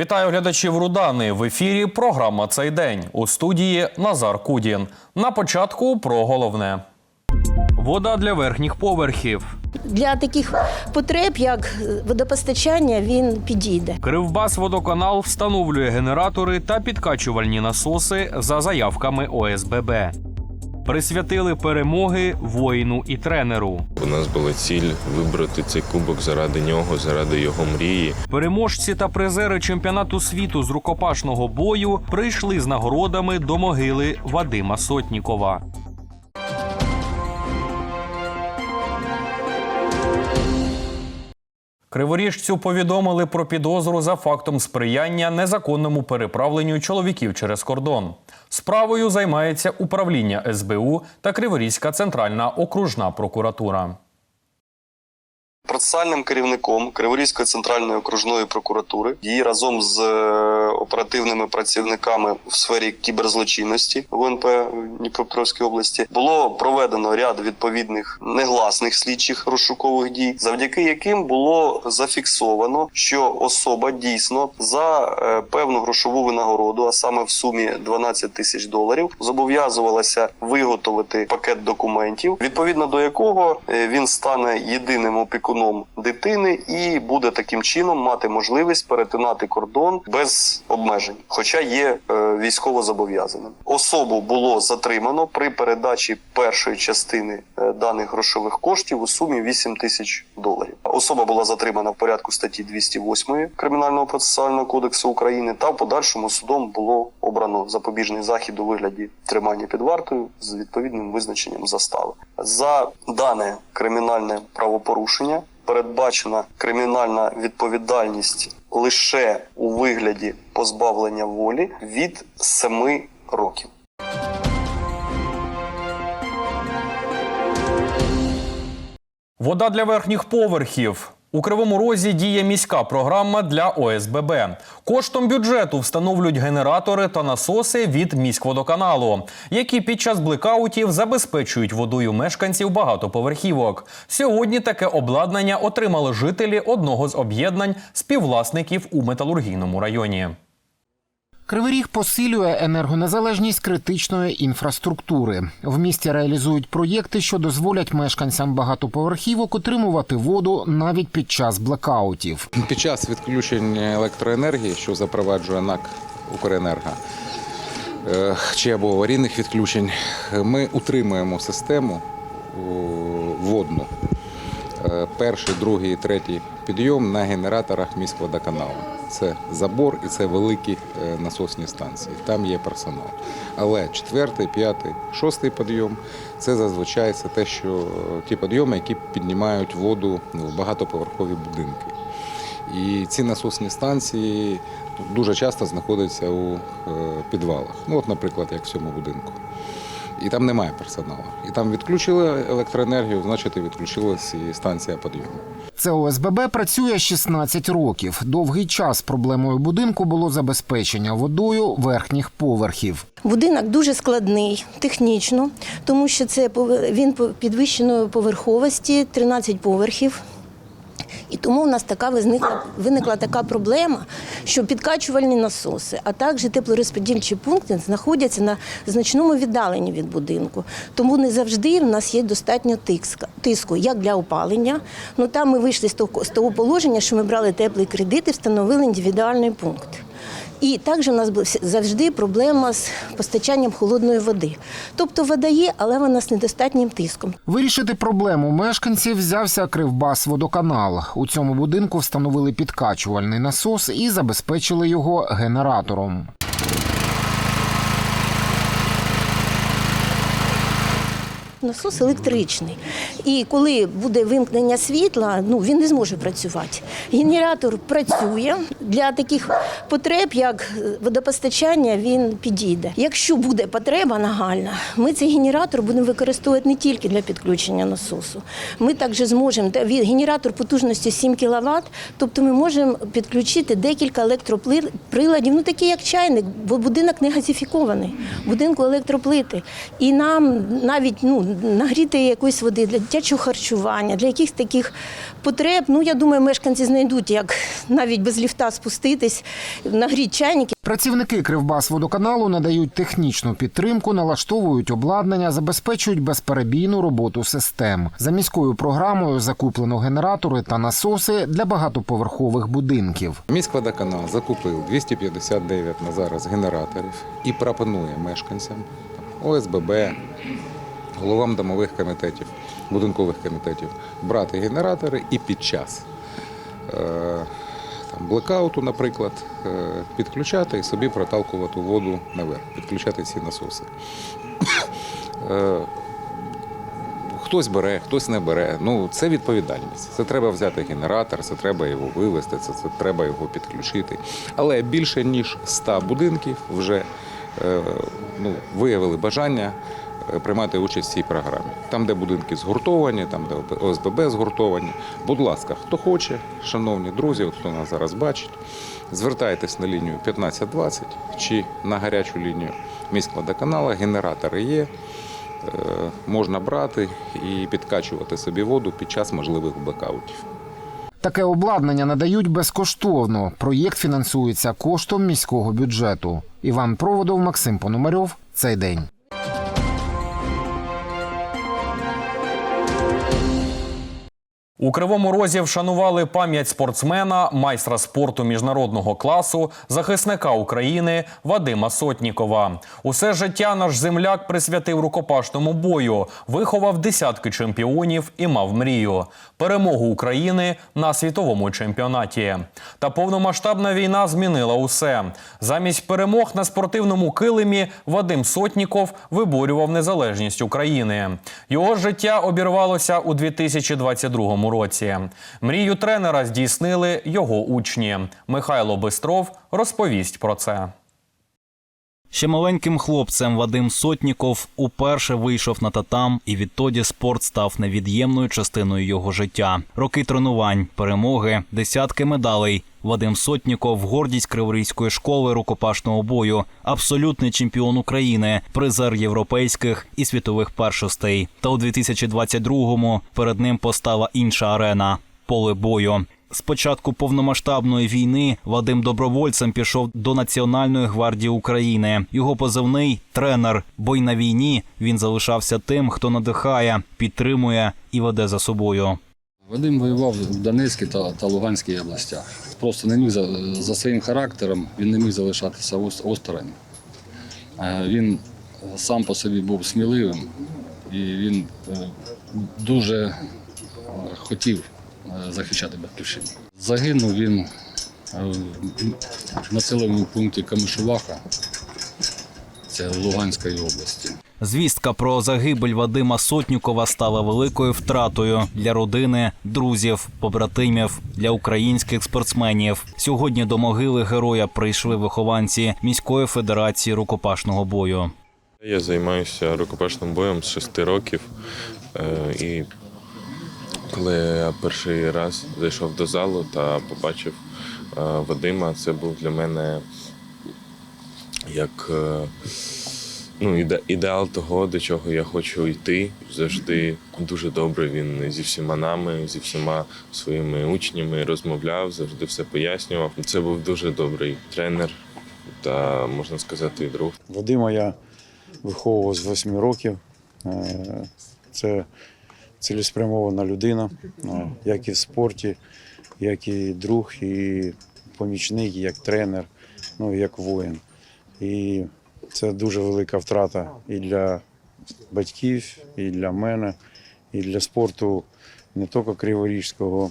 Вітаю глядачів Рудани. В ефірі програма цей день у студії Назар Кудін. На початку про головне. Вода для верхніх поверхів. Для таких потреб, як водопостачання, він підійде. Кривбас водоканал встановлює генератори та підкачувальні насоси за заявками ОСББ. Присвятили перемоги воїну і тренеру. У нас була ціль вибрати цей кубок заради нього, заради його мрії. Переможці та призери чемпіонату світу з рукопашного бою прийшли з нагородами до могили Вадима Сотнікова. Криворіжцю повідомили про підозру за фактом сприяння незаконному переправленню чоловіків через кордон. Справою займається управління СБУ та Криворізька центральна окружна прокуратура. Процесуальним керівником Криворізької центральної окружної прокуратури і разом з е, оперативними працівниками в сфері кіберзлочинності ВНП Дніпропетровської області було проведено ряд відповідних негласних слідчих розшукових дій, завдяки яким було зафіксовано, що особа дійсно за е, певну грошову винагороду, а саме в сумі 12 тисяч доларів, зобов'язувалася виготовити пакет документів, відповідно до якого е, він стане єдиним опікуном дитини і буде таким чином мати можливість перетинати кордон без обмежень, хоча є е, військово зобов'язаним. Особу було затримано при передачі першої частини е, даних грошових коштів у сумі 8 тисяч доларів. Особа була затримана в порядку статті 208 Кримінального процесуального кодексу України та в подальшому судом було обрано запобіжний захід у вигляді тримання під вартою з відповідним визначенням застави. За дане кримінальне правопорушення передбачена кримінальна відповідальність лише у вигляді позбавлення волі від 7 років. Вода для верхніх поверхів. У Кривому Розі діє міська програма для ОСББ. Коштом бюджету встановлюють генератори та насоси від міськводоканалу, які під час блекаутів забезпечують водою мешканців багатоповерхівок. Сьогодні таке обладнання отримали жителі одного з об'єднань співвласників у металургійному районі. Кривий Ріг посилює енергонезалежність критичної інфраструктури. В місті реалізують проєкти, що дозволять мешканцям багатоповерхівок отримувати воду навіть під час блекаутів. Під час відключень електроенергії, що запроваджує НАК Укренерго, е, чи або аварійних відключень, ми утримуємо систему водну. Перший, другий, третій підйом на генераторах міськводоканалу. Це забор і це великі е, насосні станції. Там є персонал. Але четвертий, п'ятий, шостий підйом це зазвичай це те, що е, ті підйоми, які піднімають воду в багатоповерхові будинки. І ці насосні станції дуже часто знаходяться у е, підвалах. Ну, от, наприклад, як в цьому будинку. І там немає персоналу. І там відключили електроенергію, значить і відключилась і станція підйому. Це ОСББ працює 16 років. Довгий час проблемою будинку було забезпечення водою верхніх поверхів. Будинок дуже складний технічно, тому що це він по- підвищеної поверховості, 13 поверхів. І тому в нас така виникла, виникла така проблема, що підкачувальні насоси, а також теплорозподільчі пункти знаходяться на значному віддаленні від будинку. Тому не завжди в нас є достатньо тиску, як для опалення. Ну там ми вийшли з того, з того положення, що ми брали теплий кредит і встановили індивідуальний пункт. І також у нас завжди проблема з постачанням холодної води. Тобто вода є, але вона з недостатнім тиском. Вирішити проблему мешканців взявся Кривбас водоканал. У цьому будинку встановили підкачувальний насос і забезпечили його генератором. Насос електричний. І коли буде вимкнення світла, ну він не зможе працювати. Генератор працює для таких потреб, як водопостачання, він підійде. Якщо буде потреба нагальна, ми цей генератор будемо використовувати не тільки для підключення насосу. Ми також зможемо генератор потужністю 7 кВт, тобто ми можемо підключити декілька електроприладів, ну такі як чайник, бо будинок не газифікований, будинку електроплити. І нам навіть ну нагріти якоїсь води для дитячого харчування, для якихось таких потреб. Ну, я думаю, мешканці знайдуть, як навіть без ліфта спуститись, нагріти чайники. Працівники Кривбасводоканалу надають технічну підтримку, налаштовують обладнання, забезпечують безперебійну роботу систем. За міською програмою закуплено генератори та насоси для багатоповерхових будинків. Міськводоканал закупив 259 на зараз генераторів і пропонує мешканцям ОСББ, головам домових комітетів, будинкових комітетів брати генератори і під час е, там, блекауту, наприклад, е, підключати і собі проталкувати воду наверх, підключати ці насоси. Е, Хтось бере, хтось не бере. Ну це відповідальність. Це треба взяти генератор, це треба його вивезти, це, це треба його підключити. Але більше ніж 100 будинків вже е, ну, виявили бажання приймати участь в цій програмі. Там, де будинки згуртовані, там, де ОСББ згуртовані. Будь ласка, хто хоче, шановні друзі, от хто нас зараз бачить, звертайтесь на лінію 1520 чи на гарячу лінію міськводоканала. Генератори є. Е, можна брати і підкачувати собі воду під час можливих блекаутів. Таке обладнання надають безкоштовно. Проєкт фінансується коштом міського бюджету. Іван Проводов, Максим Пономарьов. Цей день. У Кривому Розі вшанували пам'ять спортсмена, майстра спорту міжнародного класу, захисника України Вадима Сотнікова. Усе життя наш земляк присвятив рукопашному бою, виховав десятки чемпіонів і мав мрію перемогу України на світовому чемпіонаті. Та повномасштабна війна змінила усе. Замість перемог на спортивному килимі Вадим Сотніков виборював незалежність України. Його життя обірвалося у 2022 році. Мрію тренера здійснили його учні. Михайло Бистров розповість про це. Ще маленьким хлопцем Вадим Сотніков уперше вийшов на татам, і відтоді спорт став невід'ємною частиною його життя. Роки тренувань, перемоги, десятки медалей. Вадим Сотніков гордість Криворізької школи рукопашного бою, абсолютний чемпіон України, призер європейських і світових першостей. Та у 2022-му перед ним постала інша арена поле бою. З початку повномасштабної війни Вадим добровольцем пішов до Національної гвардії України. Його позивний тренер. Бо й на війні він залишався тим, хто надихає, підтримує і веде за собою. Вадим воював в Донецькій та, та Луганській областях. Просто не міг за, за своїм характером, він не міг залишатися осторонь. Е, Він сам по собі був сміливим і він е, дуже е, хотів е, захищати батьківщину. Загинув він е, в населеному пункті Камишуваха, це Луганської області. Звістка про загибель Вадима Сотнікова стала великою втратою для родини, друзів, побратимів, для українських спортсменів. Сьогодні до могили героя прийшли вихованці міської федерації рукопашного бою. Я займаюся рукопашним боєм з 6 років. Е, І коли я перший раз зайшов до залу та побачив е, Вадима, це був для мене як е, ну, ідеал того, до чого я хочу йти. Завжди дуже добре він зі всіма нами, зі всіма своїми учнями розмовляв, завжди все пояснював. Це був дуже добрий тренер та, можна сказати, і друг. Вадима я виховував з 8 років. Е, Це цілеспрямована людина, е, як і в спорті, як і друг, і помічник, і як тренер, ну і як воїн. І це дуже велика втрата і для батьків, і для мене, і для спорту не тільки криворіжського,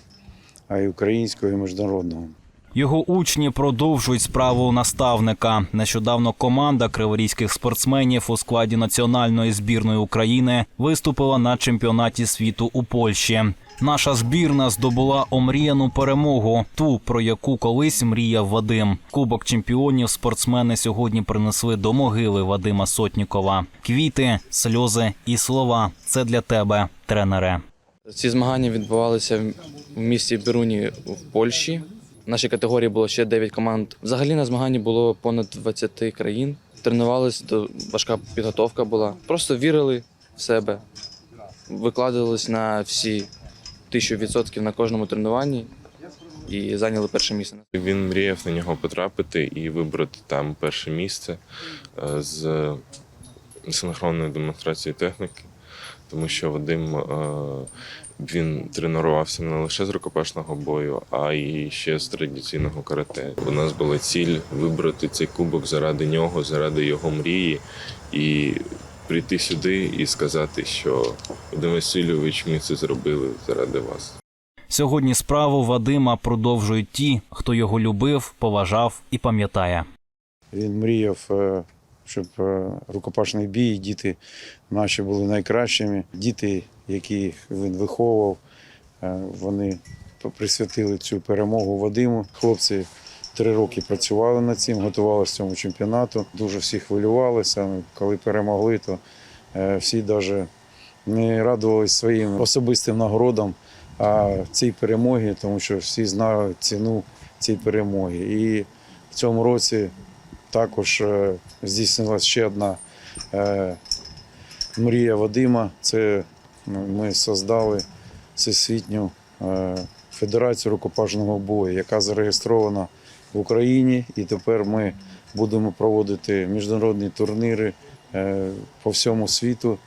а й українського і міжнародного. Його учні продовжують справу наставника. Нещодавно команда криворізьких спортсменів у складі національної збірної України виступила на чемпіонаті світу у Польщі. Наша збірна здобула омріяну перемогу, ту про яку колись мріяв Вадим. Кубок чемпіонів спортсмени сьогодні принесли до могили Вадима Сотнікова. Квіти, сльози і слова. Це для тебе, тренере. Ці змагання відбувалися в місті Біруні в Польщі. В нашій категорії було ще 9 команд. Взагалі на змаганні було понад 20 країн. Тренувались, то важка підготовка була. Просто вірили в себе, викладались на всі тисячу відсотків на кожному тренуванні і зайняли перше місце. Він мріяв на нього потрапити і вибрати там перше місце е, з синхронної демонстрації техніки, тому що Вадим е, він тренувався не лише з рукопашного бою, а й ще з традиційного карате. У нас була ціль вибрати цей кубок заради нього, заради його мрії, і прийти сюди і сказати, що Вадим Васильович, ми це зробили заради вас. Сьогодні справу Вадима продовжують ті, хто його любив, поважав і пам'ятає. Він мріяв, е, щоб е, рукопашний бій, діти наші були найкращими. Діти, яких він виховував, е, вони присвятили цю перемогу Вадиму. Хлопці три роки працювали над цим, готувалися цьому чемпіонату. Дуже всі хвилювалися. Коли перемогли, то е, всі навіть не радувалися своїм особистим нагородам, а цій перемогі, тому що всі знають ціну цієї перемоги. І в цьому році також е, здійснилася ще одна е, мрія Вадима. Це ми создали всесвітню е, федерацію рукопашного бою, яка зареєстрована в Україні. І тепер ми будемо проводити міжнародні турніри по всьому світу.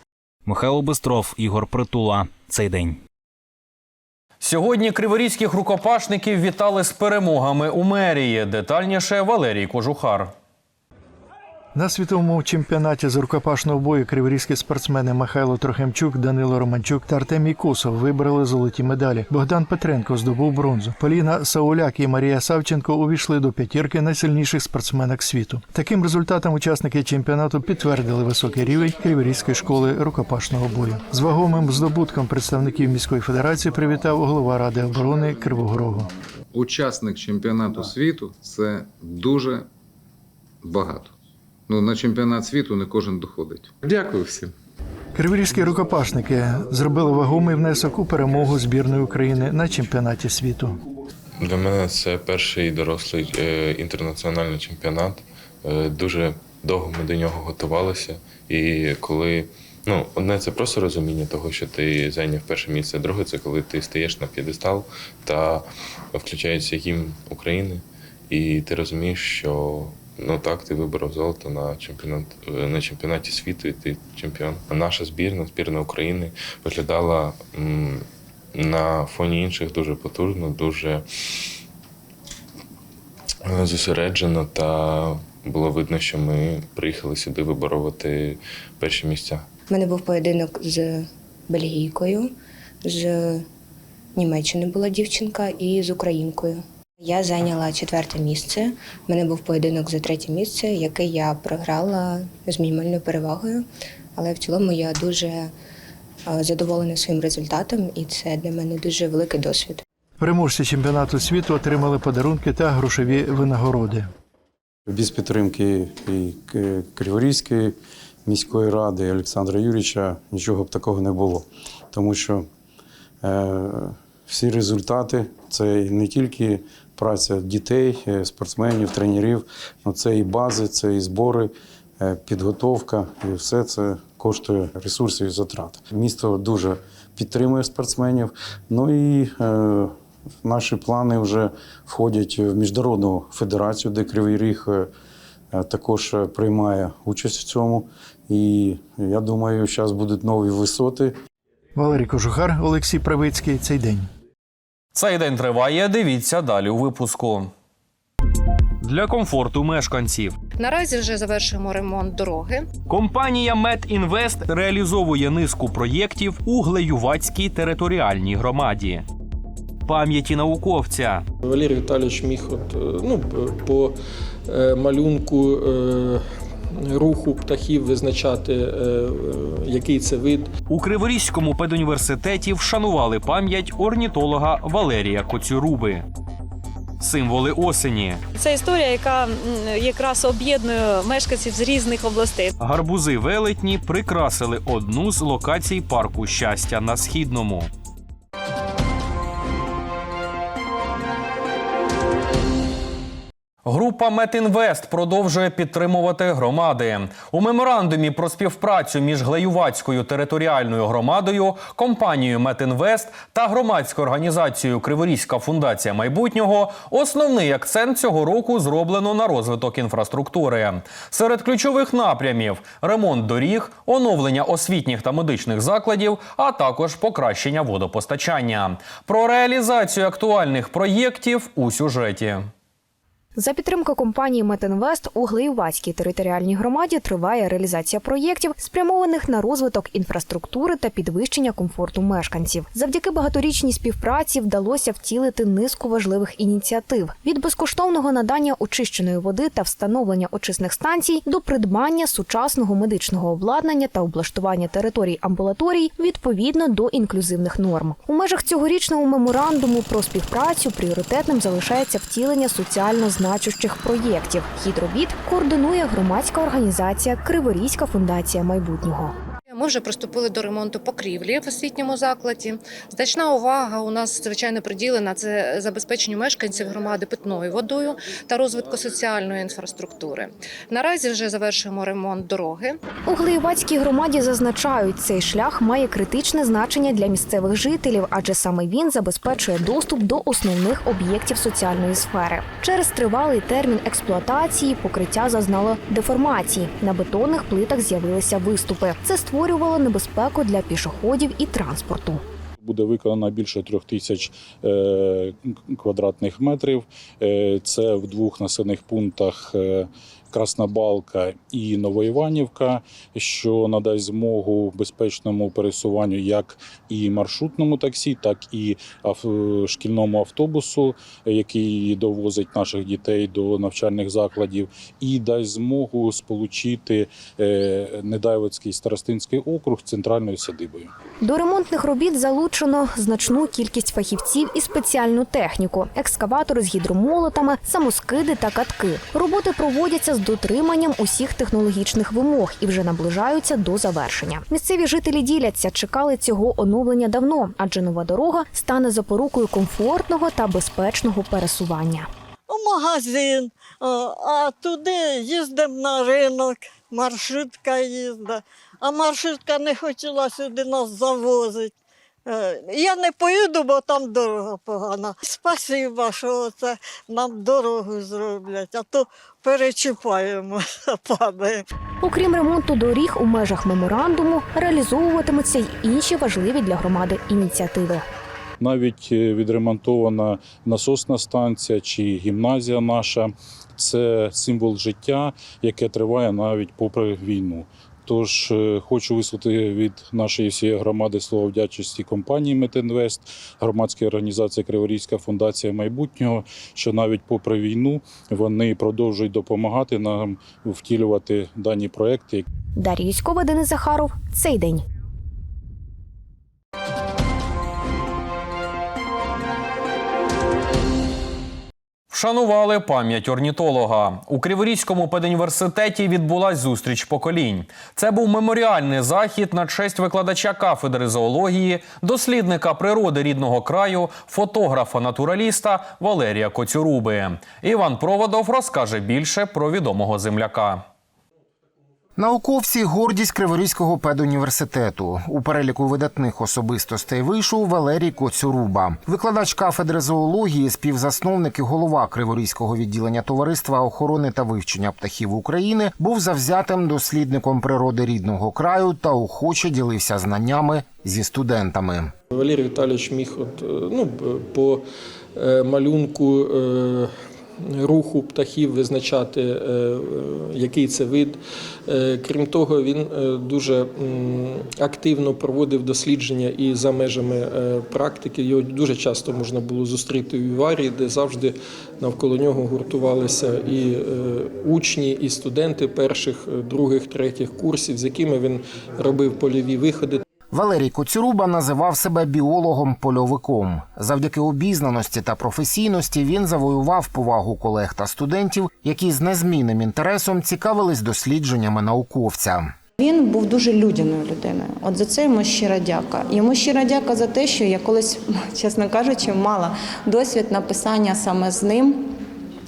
Михайло Бистров, Ігор Притула. Цей день. Сьогодні криворізьких рукопашників вітали з перемогами у мерії. Детальніше Валерій Кожухар. На світовому чемпіонаті з рукопашного бою криворізькі спортсмени Михайло Трохимчук, Данило Романчук та Артемій Косов вибрали золоті медалі. Богдан Петренко здобув бронзу. Поліна Сауляк і Марія Савченко увійшли до п'ятірки найсильніших спортсменок світу. Таким результатом учасники чемпіонату підтвердили високий рівень криворізької школи рукопашного бою. З вагомим здобутком представників міської федерації привітав голова ради оборони Кривого Рогу. Учасник чемпіонату світу це дуже багато. Ну, на чемпіонат світу не кожен доходить. Дякую всім. Криворізькі рукопашники зробили вагомий внесок у перемогу збірної України на чемпіонаті світу. Для мене це перший дорослий е, інтернаціональний чемпіонат. Е, Дуже довго ми до нього готувалися. І коли ну, одне це просто розуміння того, що ти зайняв перше місце, друге це коли ти стаєш на п'єдестал та включається гімн України, і ти розумієш, що ну так, ти виборов золото на чемпіонат е, на чемпіонаті світу, і ти чемпіон. Наша збірна, збірна України, виглядала на фоні інших дуже потужно, дуже е, зосереджено, та було видно, що ми приїхали сюди виборувати перші місця. У мене був поєдинок з бельгійкою, з Німеччини була дівчинка і з українкою. Я зайняла четверте місце. У мене був поєдинок за третє місце, який я програла з мінімальною перевагою. Але в цілому я дуже е, задоволена своїм результатом, і це для мене дуже великий досвід. Переможці чемпіонату світу отримали подарунки та грошові винагороди. Без підтримки і Криворізької міської ради і Олександра Юрійовича нічого б такого не було. Тому що е, всі результати це не тільки праця дітей, е, спортсменів, тренерів, але це і бази, це і збори, е, підготовка, і все це коштує ресурсів і затрат. Місто дуже підтримує спортсменів. Ну і е, наші плани вже входять в міжнародну федерацію, де Кривий Ріг е, також приймає участь в цьому. І я думаю, зараз будуть нові висоти. Валерій Кожухар, Олексій Правицький. Цей день. Цей день триває. Дивіться далі у випуску. Для комфорту мешканців Наразі вже завершуємо ремонт дороги. компанія Медінвест реалізовує низку проєктів у Глеювацькій територіальній громаді. Пам'яті науковця Валерій Віталійович міг от, е, ну, по е, малюнку е, руху птахів визначати, е, е, який це вид. у Криворізькому педуніверситеті вшанували пам'ять орнітолога Валерія Коцюруби. Символи осені, Це історія, яка якраз об'єднує мешканців з різних областей. гарбузи велетні прикрасили одну з локацій парку щастя на східному. Група Метінвест продовжує підтримувати громади. У меморандумі про співпрацю між Глеювацькою територіальною громадою, компанією Метінвест та громадською організацією Криворізька фундація майбутнього основний акцент цього року зроблено на розвиток інфраструктури. Серед ключових напрямів ремонт доріг, оновлення освітніх та медичних закладів, а також покращення водопостачання. Про реалізацію актуальних проєктів у сюжеті. За підтримки компанії Метинвест у Глеювацькій територіальній громаді триває реалізація проєктів, спрямованих на розвиток інфраструктури та підвищення комфорту мешканців. Завдяки багаторічній співпраці вдалося втілити низку важливих ініціатив від безкоштовного надання очищеної води та встановлення очисних станцій до придбання сучасного медичного обладнання та облаштування територій амбулаторій відповідно до інклюзивних норм. У межах цьогорічного меморандуму про співпрацю пріоритетним залишається втілення соціально значущих проєктів. Хід робіт координує громадська організація Криворізька фундація майбутнього. Ми вже приступили до ремонту покрівлі в освітньому закладі. Значна увага у нас звичайно приділена це забезпеченню мешканців громади питною водою та розвитку соціальної інфраструктури. Наразі вже завершуємо ремонт дороги. У Глеєвацькій громаді зазначають, цей шлях має критичне значення для місцевих жителів, адже саме він забезпечує доступ до основних об'єктів соціальної сфери. Через тривалий термін експлуатації покриття зазнало деформації. На бетонних плитах з'явилися виступи. Це створювало небезпеку для пішоходів і транспорту. Буде виконано більше трьох тисяч е, квадратних метрів. Е, Це в двох населених пунктах Красна Балка і Новоіванівка, що надасть змогу безпечному пересуванню як і маршрутному таксі, так і шкільному автобусу, який довозить наших дітей до навчальних закладів, і дасть змогу сполучити е, Недайвицький старостинський округ з центральною садибою. До ремонтних робіт залучено значну кількість фахівців і спеціальну техніку: екскаватори з гідромолотами, самоскиди та катки. Роботи проводяться з дотриманням усіх технологічних вимог і вже наближаються до завершення. Місцеві жителі діляться, чекали цього оновлення давно, адже нова дорога стане запорукою комфортного та безпечного пересування. у магазин, а, туди їздимо на ринок, маршрутка їздить. А маршрутка не хотіла сюди нас завозити. Е, Я не поїду, бо там дорога погана. Спасибо, що це нам дорогу зроблять, а то перечіпаємо, падаємо. Окрім ремонту доріг у межах меморандуму, реалізовуватимуться й інші важливі для громади ініціативи. Навіть е, відремонтована насосна станція чи гімназія наша це символ життя, яке триває навіть попри війну. Тож е, хочу висловити від нашої всієї громади слово вдячності компанії Метинвест, громадській організації Криворізька фундація майбутнього, що навіть попри війну вони продовжують допомагати нам втілювати дані проекти. Дар'я Юськова, Денис Захаров. Цей день. Вшанували пам'ять орнітолога. У Криворізькому педуніверситеті відбулась зустріч поколінь. Це був меморіальний захід на честь викладача кафедри зоології, дослідника природи рідного краю, фотографа-натураліста Валерія Коцюруби. Іван Проводов розкаже більше про відомого земляка. Науковці гордість Криворізького педуніверситету. У переліку видатних особистостей вийшов Валерій Коцюруба, викладач кафедри зоології, співзасновник і голова Криворізького відділення товариства охорони та вивчення птахів України, був завзятим дослідником природи рідного краю та охоче ділився знаннями зі студентами. Валерій Віталійович міг от, е, ну, по е, малюнку е, руху птахів визначати, е, е, який це вид. Е, Крім того, він дуже активно проводив дослідження і за межами практики. Його дуже часто можна було зустріти у Віварі, де завжди навколо нього гуртувалися і учні, і студенти перших, других, третіх курсів, з якими він робив польові виходи. Валерій Коцюруба називав себе біологом-польовиком. Завдяки обізнаності та професійності він завоював повагу колег та студентів, які з незмінним інтересом цікавились дослідженнями науковця. Він був дуже людяною людиною. От за це йому щира дяка. Йому щира дяка за те, що я колись, чесно кажучи, мала досвід написання саме з ним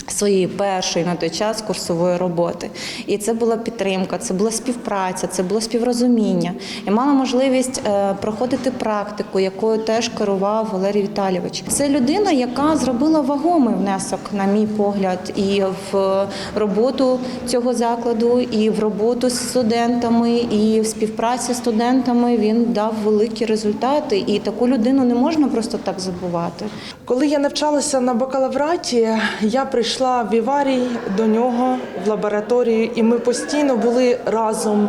Своєї першої на той час курсової роботи, і це була підтримка, це була співпраця, це було співрозуміння. Я мала можливість е, проходити практику, якою теж керував Валерій Віталійович. Це людина, яка зробила вагомий внесок, на мій погляд, і в роботу цього закладу, і в роботу з студентами, і в співпраці з студентами він дав великі результати. І таку людину не можна просто так забувати. Коли я навчалася на бакалавраті, я прийшла в Іварій до нього в лабораторію, і ми постійно були разом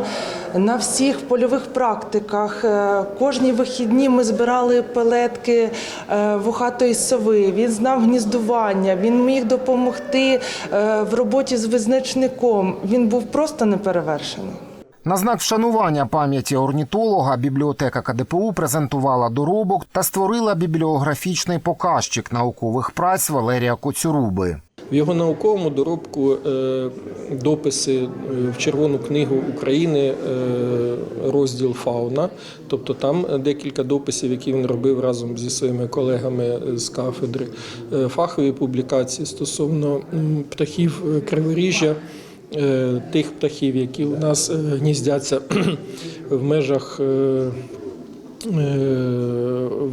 на всіх польових практиках. Е, Кожні вихідні ми збирали пелетки е, вухатої сови. Він знав гніздування, він міг допомогти е, в роботі з визначником. Він був просто неперевершений. На знак вшанування пам'яті орнітолога бібліотека КДПУ презентувала доробок та створила бібліографічний показчик наукових праць Валерія Коцюруби. В його науковому доробку е, дописи е, в Червону книгу України, е, розділ фауна. Тобто там декілька дописів, які він робив разом зі своїми колегами з кафедри, фахові публікації стосовно птахів криворіжжя. Е, Тих птахів, які у нас е, гніздяться в межах е,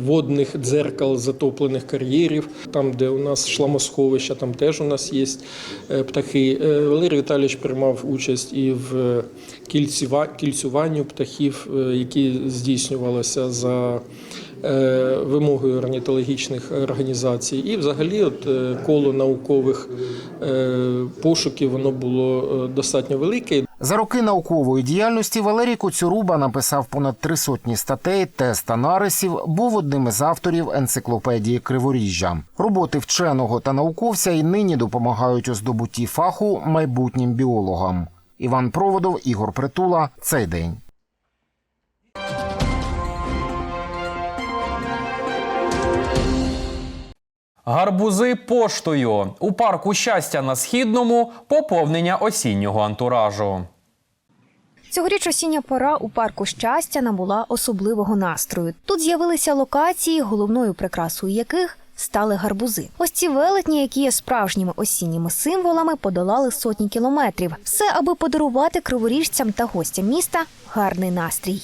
водних дзеркал затоплених кар'єрів, там, де у нас шламосховища, там теж у нас є птахи. Валерій Віталійович приймав участь і в кільцюва- кільцюванню птахів, які здійснювалися за вимогою орнітологічних організацій. І взагалі от е, коло наукових е, пошуків воно було е, достатньо велике. За роки наукової діяльності Валерій Коцюруба написав понад три сотні статей, тест та нарисів, був одним із авторів енциклопедії Криворіжжя. Роботи вченого та науковця й нині допомагають у здобутті фаху майбутнім біологам. Іван Проводов, Ігор Притула. Цей день. Гарбузи поштою у парку щастя на східному поповнення осіннього антуражу. Цьогоріч осіння пора у парку щастя набула особливого настрою. Тут з'явилися локації, головною прикрасою яких стали гарбузи. Ось ці велетні, які є справжніми осінніми символами, подолали сотні кілометрів. Все, аби подарувати криворіжцям та гостям міста гарний настрій.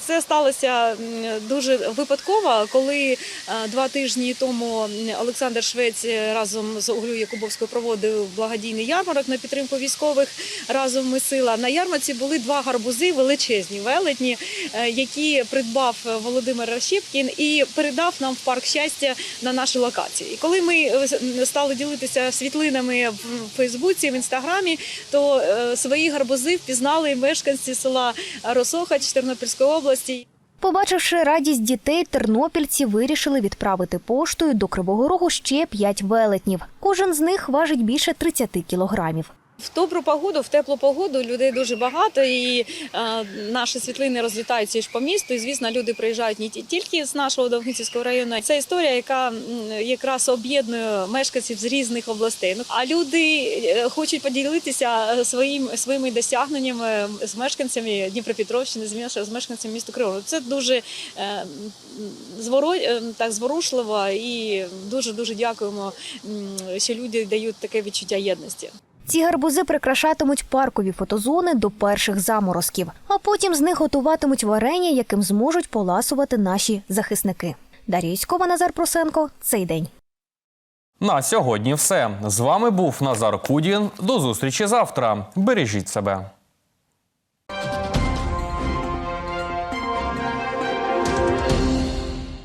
Це сталося дуже випадково, коли е, два тижні тому Олександр Швець разом з Оглю Якубовською проводив благодійний ярмарок на підтримку військових. Разом ми сила на ярмарці були два гарбузи, величезні велетні, е, які придбав Володимир Рощепкін і передав нам в парк щастя на наші локації. І коли ми е, стали ділитися світлинами в Фейсбуці, в інстаграмі, то свої гарбузи впізнали мешканці села Росохач Тернопільської області. Побачивши радість дітей, тернопільці вирішили відправити поштою до Кривого Рогу ще п'ять велетнів. Кожен з них важить більше 30 кілограмів. В добру погоду, в теплу погоду людей дуже багато, і е, наші світлини розлітаються ж по місту. І звісно, люди приїжджають не тільки з нашого Довгинцівського району. Це історія, яка якраз об'єднує мешканців з різних областей. Ну а люди е, хочуть поділитися своїм своїми досягненнями з мешканцями Дніпропетровщини, з мешканцями міста Кривого. Це дуже е, зворо, е, так зворушливо і дуже дуже дякуємо, що люди дають таке відчуття єдності. Ці гарбузи прикрашатимуть паркові фотозони до перших заморозків, а потім з них готуватимуть варення, яким зможуть поласувати наші захисники. Дар'я Юськова, Назар Просенко. Цей день. На сьогодні все. З вами був Назар Кудін. До зустрічі завтра. Бережіть себе.